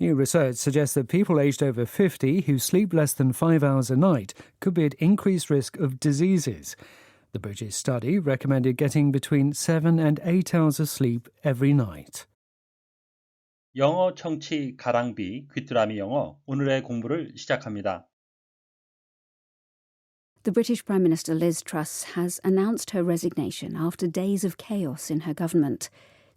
New research suggests that people aged over 50 who sleep less than five hours a night could be at increased risk of diseases. The British study recommended getting between seven and eight hours of sleep every night. 영어 청취 가랑비 귀뚜라미 영어 오늘의 공부를 시작합니다. The British Prime Minister Liz Truss has announced her resignation after days of chaos in her government.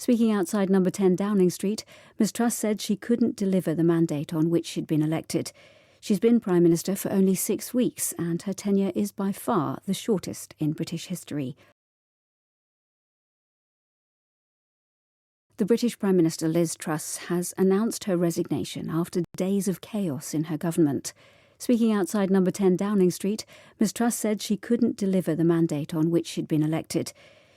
Speaking outside number 10 Downing Street, Ms Truss said she couldn't deliver the mandate on which she'd been elected. She's been Prime Minister for only six weeks, and her tenure is by far the shortest in British history. The British Prime Minister Liz Truss has announced her resignation after days of chaos in her government. Speaking outside number 10 Downing Street, Ms Truss said she couldn't deliver the mandate on which she'd been elected.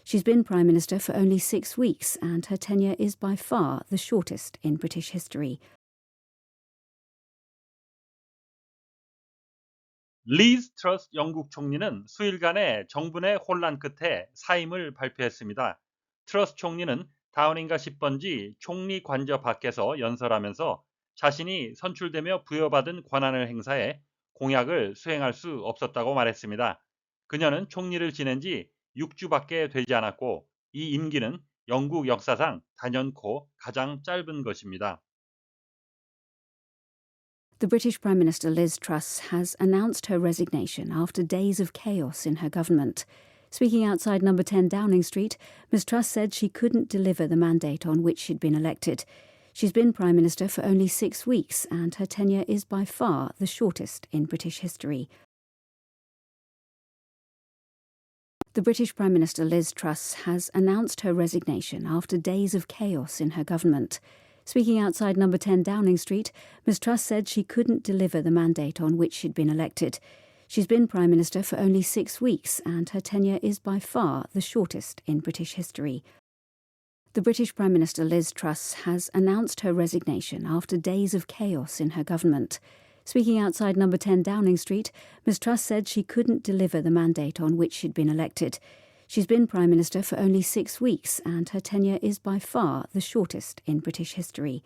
She's been Prime Minister for only six weeks, and her tenure is by far the shortest in British history. 리즈 트러스 영국 총리는 수일간의 정부 내 혼란 끝에 사임을 발표했습니다. 트러스 총리는 다우닝가 10번지 총리 관저 밖에서 연설하면서 자신이 선출되며 부여받은 권한을 행사해 공약을 수행할 수 없었다고 말했습니다. 그녀는 총리를 지낸 지 6주밖에 되지 않았고 이 임기는 영국 역사상 단연코 가장 짧은 것입니다. The British Prime Minister Liz Truss has announced her resignation after days of chaos in her government. Speaking outside number 10 Downing Street, Ms Truss said she couldn't deliver the mandate on which she'd been elected. She's been Prime Minister for only six weeks, and her tenure is by far the shortest in British history. The British Prime Minister Liz Truss has announced her resignation after days of chaos in her government. Speaking outside number 10 Downing Street, Ms Truss said she couldn't deliver the mandate on which she'd been elected. She's been Prime Minister for only six weeks, and her tenure is by far the shortest in British history. The British Prime Minister Liz Truss has announced her resignation after days of chaos in her government. Speaking outside number 10 Downing Street, Ms Truss said she couldn't deliver the mandate on which she'd been elected. She's been Prime Minister for only six weeks, and her tenure is by far the shortest in British history.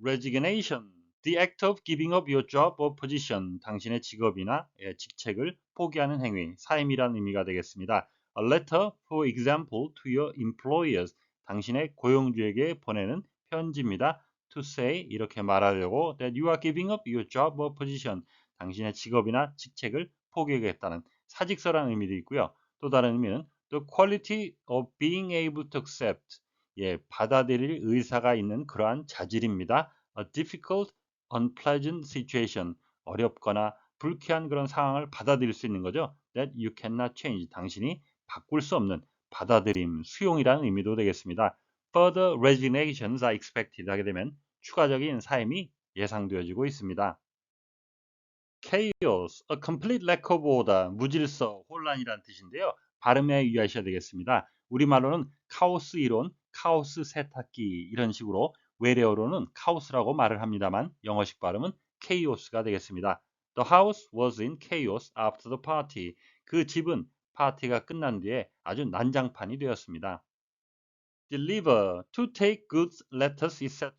Resignation, the act of giving up your job or position, 당신의 직업이나 직책을 포기하는 행위, 사임이란 의미가 되겠습니다. A letter, for example, to your employers, 당신의 고용주에게 보내는 편지입니다. To say 이렇게 말하려고 that you are giving up your job or position 당신의 직업이나 직책을 포기하겠다는 사직서라는 의미도 있고요. 또 다른 의미는 the quality of being able to accept 예, 받아들일 의사가 있는 그러한 자질입니다. a difficult, unpleasant situation 어렵거나 불쾌한 그런 상황을 받아들일 수 있는 거죠. that you cannot change 당신이 바꿀 수 없는 받아들임, 수용이라는 의미도 되겠습니다. Further resignations are expected 하게 되면 추가적인 사임이 예상되어지고 있습니다. chaos, a complete lack of order, 무질서, 혼란이라는 뜻인데요. 발음에 유의하셔야 되겠습니다. 우리말로는 카오스 이론, 카오스 세탁기 이런 식으로 외래어로는 카오스라고 말을 합니다만 영어식 발음은 chaos가 되겠습니다. The house was in chaos after the party. 그 집은 파티가 끝난 뒤에 아주 난장판이 되었습니다. Deliver, to take goods, letters, etc.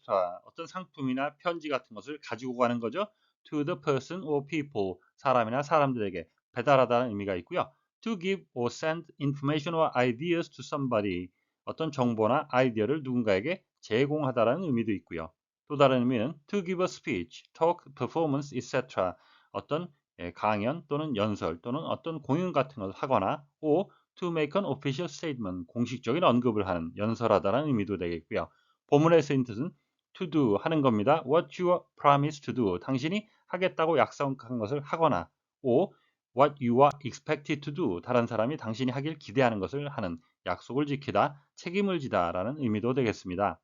어떤 상품이나 편지 같은 것을 가지고 가는 거죠. to the person or people, 사람이나 사람들에게 배달하다는 의미가 있고요. to give or send information or ideas to somebody, 어떤 정보나 아이디어를 누군가에게 제공하다라는 의미도 있고요. 또 다른 의미는 to give a speech, talk, performance, etc. 어떤 강연 또는 연설 또는 어떤 공연 같은 것을 하거나 or to make an official statement, 공식적인 언급을 하는, 연설하다라는 의미도 되겠고요. 본문의 쓰인 뜻은 to do 하는 겁니다. What you promise to do, 당신이 하겠다고 약속한 것을 하거나 or what you are expected to do, 다른 사람이 당신이 하길 기대하는 것을 하는, 약속을 지키다, 책임을 지다 라는 의미도 되겠습니다.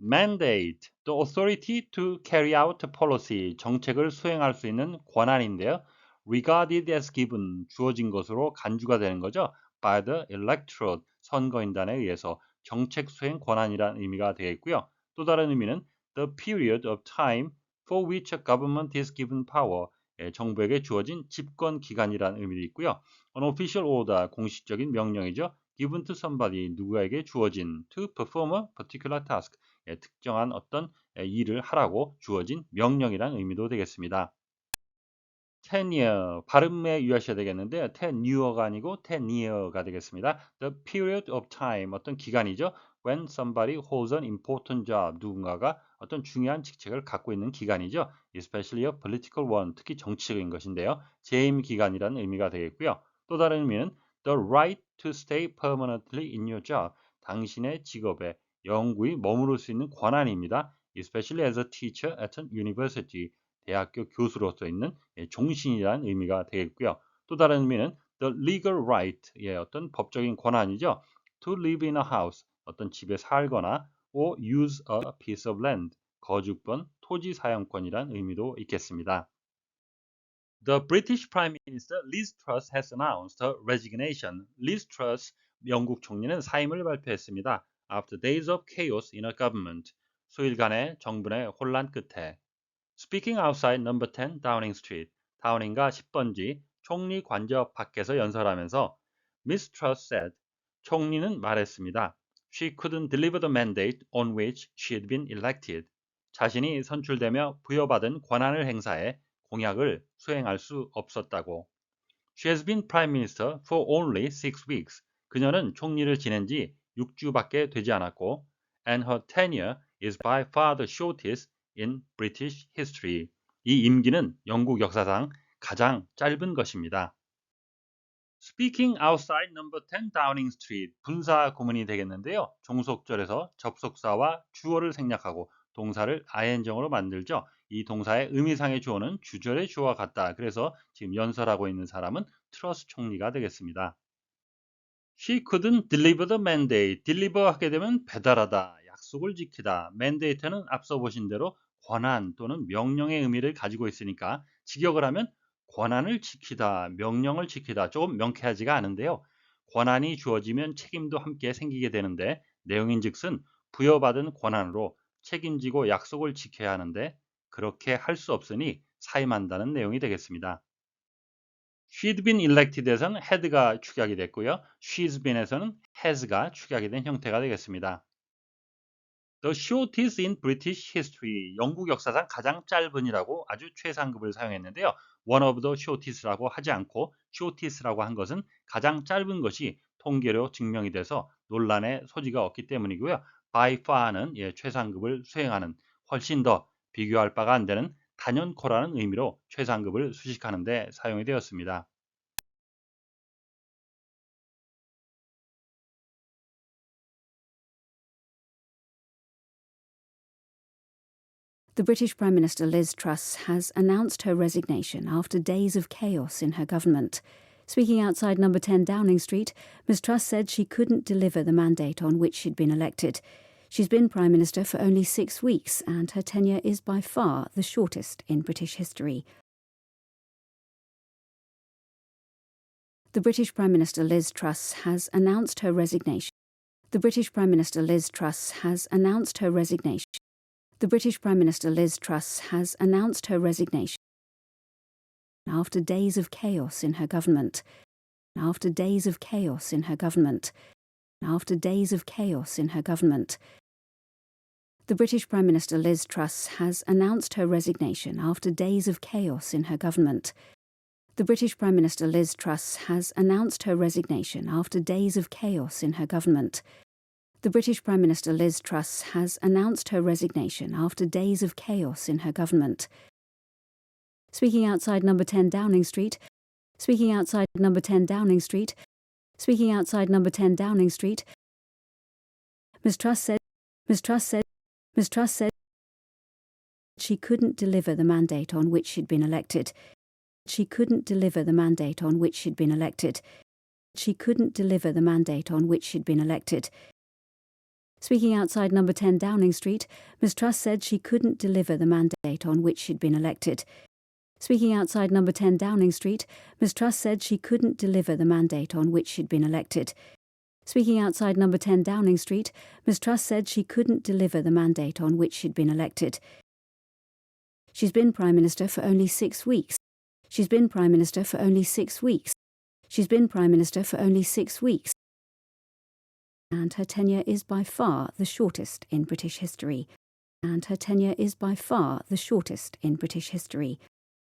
mandate, the authority to carry out policy, 정책을 수행할 수 있는 권한인데요. Regarded as given, 주어진 것으로 간주가 되는 거죠. by the electorate, 선거인단에 의해서 정책 수행 권한이라는 의미가 되겠고요. 또 다른 의미는 the period of time for which a government is given power, 예, 정부에게 주어진 집권 기간이라는 의미도 있고요. an official order, 공식적인 명령이죠. given to somebody 누구에게 주어진 to perform a particular task 예, 특정한 어떤 예, 일을 하라고 주어진 명령이란 의미도 되겠습니다. Tenure 발음에 유의하셔야 되겠는데요. tenure가 아니고 tenyear가 되겠습니다. The period of time 어떤 기간이죠. When somebody holds an important job 누군가가 어떤 중요한 직책을 갖고 있는 기간이죠. Especially a political one 특히 정치적인 것인데요. 재임 기간이라는 의미가 되겠고요. 또 다른 의미는 the right to stay permanently in your job 당신의 직업에 영구히 머무를 수 있는 권한입니다. Especially as a teacher at an university 대학교 교수로서 있는 예, 종신이라는 의미가 되겠고요. 또 다른 의미는 the legal right, 예, 어떤 법적인 권한이죠. to live in a house, 어떤 집에 살거나 or use a piece of land, 거주권, 토지 사용권이란 의미도 있겠습니다. The British Prime Minister Liz Truss has announced her resignation. Liz Truss 영국 총리는 사임을 발표했습니다. After days of chaos in her government. 수일간의 정부 내 혼란 끝에 Speaking outside number 10 Downing Street, 다우닝가 10번지 총리 관저 밖에서 연설하면서 Miss Truss said, 총리는 말했습니다. She couldn't deliver the mandate on which she had been elected. 자신이 선출되며 부여받은 권한을 행사해 공약을 수행할 수 없었다고. She has been prime minister for only six weeks. 그녀는 총리를 지낸 지 6주밖에 되지 않았고, and her tenure is by far the shortest in British history. 이 임기는 영국 역사상 가장 짧은 것입니다. Speaking outside number 10 Downing Street 분사 구문이 되겠는데요. 종속절에서 접속사와 주어를 생략하고 동사를 ing으로 만들죠. 이 동사의 의미상의 주어는 주절의 주어와 같다. 그래서 지금 연설하고 있는 사람은 트러스 총리가 되겠습니다. She couldn't deliver the mandate. deliver 하게 되면 배달하다, 약속을 지키다. mandate는 앞서 보신 대로 권한 또는 명령의 의미를 가지고 있으니까 직역을 하면 권한을 지키다, 명령을 지키다 조금 명쾌하지가 않은데요. 권한이 주어지면 책임도 함께 생기게 되는데 내용인즉슨 부여받은 권한으로 책임지고 약속을 지켜야 하는데 그렇게 할 수 없으니 사임한다는 내용이 되겠습니다. She'd been elected에서는 had가 축약이 됐고요. She's been에서는 has가 축약이 된 형태가 되겠습니다. The shortest in British history. 영국 역사상 가장 짧은이라고 아주 최상급을 사용했는데요. One of the shortest라고 하지 않고 shortest라고 한 것은 가장 짧은 것이 통계로 증명이 돼서 논란의 소지가 없기 때문이고요. By far는 예, 최상급을 수행하는 훨씬 더 비교할 바가 안 되는 단연코라는 의미로 최상급을 수식하는 데 사용이 되었습니다. The British Prime Minister Liz Truss has announced her resignation after days of chaos in her government. Speaking outside number 10 Downing Street, Ms Truss said she couldn't deliver the mandate on which she'd been elected. She's been Prime Minister for only six weeks, and her tenure is by far the shortest in British history. The British Prime Minister Liz Truss has announced her resignation. The British Prime Minister Liz Truss has announced her resignation. The British Prime Minister Liz Truss has announced her resignation after days of chaos in her government. After days of chaos in her government. After days of chaos in her government. The British Prime Minister Liz Truss has announced her resignation after days of chaos in her government. The British Prime Minister Liz Truss has announced her resignation after days of chaos in her government. The British Prime Minister Liz Truss has announced her resignation after days of chaos in her government. Speaking outside number 10 Downing Street, speaking outside number 10 Downing Street, speaking outside number 10 Downing Street, Ms Truss said, Ms Truss said, Ms Truss said she couldn't deliver the mandate on which she'd been elected. She couldn't deliver the mandate on which she'd been elected. She couldn't deliver the mandate on which she'd been elected. Speaking outside number 10 Downing Street, Ms Truss said she couldn't deliver the mandate on which she'd been elected. Speaking outside number 10 Downing Street, Ms Truss said she couldn't deliver the mandate on which she'd been elected. Speaking outside number 10 Downing Street, Ms Truss said she couldn't deliver the mandate on which she'd been elected. She's been Prime Minister for only six weeks. She's been Prime Minister for only six weeks. She's been Prime Minister for only six weeks. And her tenure is by far the shortest in British history. And her tenure is by far the shortest in British history.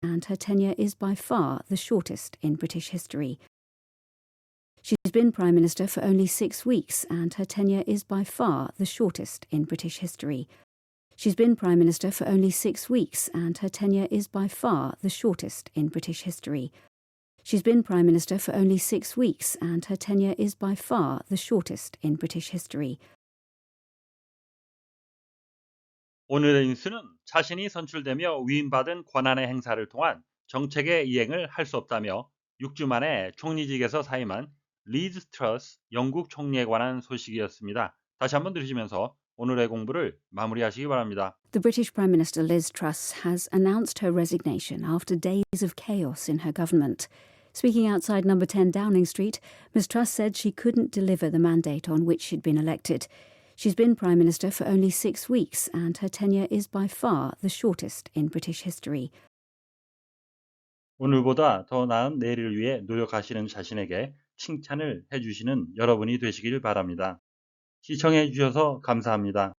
And her tenure is by far the shortest in British history. She's been Prime Minister for only six weeks, and her tenure is by far the shortest in British history. She's been Prime Minister for only six weeks, and her tenure is by far the shortest in British history. She's been Prime Minister for only six weeks, and her tenure is by far the shortest in British history. 오늘의 뉴스는 자신이 선출되며 위임받은 권한의 행사를 통한 정책의 이행을 할 수 없다며 6주 만에 총리직에서 사임한 리즈 트러스 영국 총리에 관한 소식이었습니다. 다시 한번 들으시면서 오늘의 공부를 마무리하시기 바랍니다. The British Prime Minister Liz Truss has announced her resignation after days of chaos in her government. Speaking outside number 10 Downing Street, Ms Truss said she couldn't deliver the mandate on which she'd been elected. She's been Prime Minister for only six weeks, and her tenure is by far the shortest in British history. 오늘보다 더 나은 내일을 위해 노력하시는 자신에게 칭찬을 해주시는 여러분이 되시길 바랍니다. 시청해 주셔서 감사합니다.